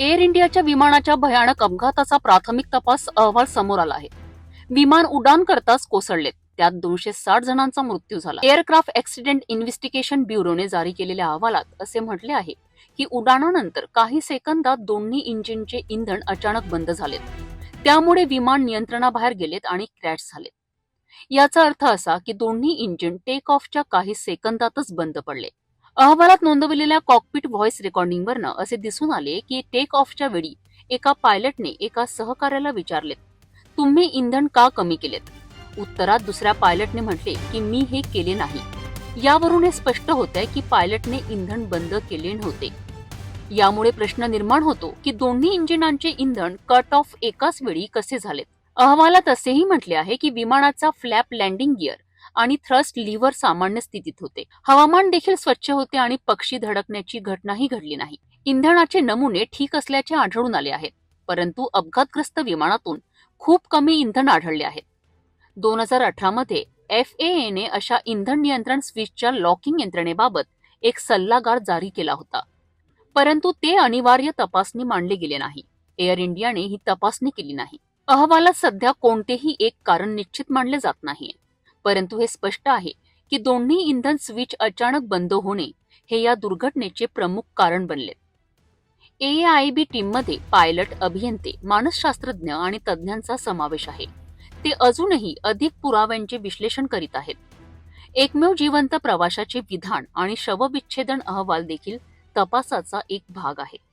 Air इंडियाच्या विमानाच्या भयानक अपघाताचा प्राथमिक तपास अहवाल समोर आला आहे. विमान उड्डाण करताच कोसळलेत. त्यात दोनशे साठ जणांचा मृत्यू झाला. एअरक्राफ्ट ऍक्सिडेंट इन्व्हेस्टिगेशन ब्युरोने जारी केलेल्या अहवालात असे म्हटले आहे की उड्डाणानंतर काही सेकंदात दोन्ही इंजिनचे इंधन अचानक बंद झालेत. त्यामुळे विमान नियंत्रणाबाहेर गेलेत आणि क्रॅश झालेत. याचा अर्थ असा की दोन्ही इंजिन टेक ऑफच्या काही सेकंदातच बंद पडले. अहवालात नोंदवलेल्या कॉकपिट व्हॉइस रेकॉर्डिंगवरनं असे दिसून आले की टेक ऑफच्या वेळी एका पायलटने एका सहकार्याला विचारलेत तुम्ही इंधन का कमी केलेत? उत्तरात दुसऱ्या पायलटने म्हटले की मी हे केले नाही. यावरून हे स्पष्ट होत आहे की पायलटने इंधन बंद केले नव्हते. यामुळे प्रश्न निर्माण होतो की दोन्ही इंजिनांचे इंधन कट ऑफ एकाच वेळी कसे झालेत? अहवालात असेही म्हटले आहे की विमानाचा फ्लॅप लँडिंग गिअर आणि थ्रस्ट लिव्हर सामान्य स्थितीत होते. हवामान देखील स्वच्छ होते आणि पक्षी धडकण्याची घटनाही घडली नाही. इंधनाचे नमुने ठीक असल्याचे आढळून आले आहेत परंतु अपघातग्रस्त विमानातून खूप कमी इंधन आढळले आहेत. दोन हजार अठरा मध्ये एफ ने अशा इंधन नियंत्रण स्विचच्या लॉकिंग यंत्रणेबाबत एक सल्लागार जारी केला होता. परंतु ते अनिवार्य तपासणी मानले गेले नाही. एअर इंडियाने ही तपासणी केली नाही. अहवालात सध्या कोणतेही एक कारण निश्चित मानले जात नाही परंतु हे स्पष्ट आहे की दोन्ही इंधन स्विच अचानक बंद होणे हे या दुर्घटनेचे प्रमुख कारण बनले. ए आय बी टीममध्ये पायलट अभियंते मानसशास्त्रज्ञ आणि तज्ज्ञांचा समावेश आहे. ते अजूनही अधिक पुराव्यांचे विश्लेषण करीत आहेत. एकमेव जिवंत प्रवाशाचे विधान आणि शवविच्छेदन अहवाल देखील तपासाचा एक भाग आहे.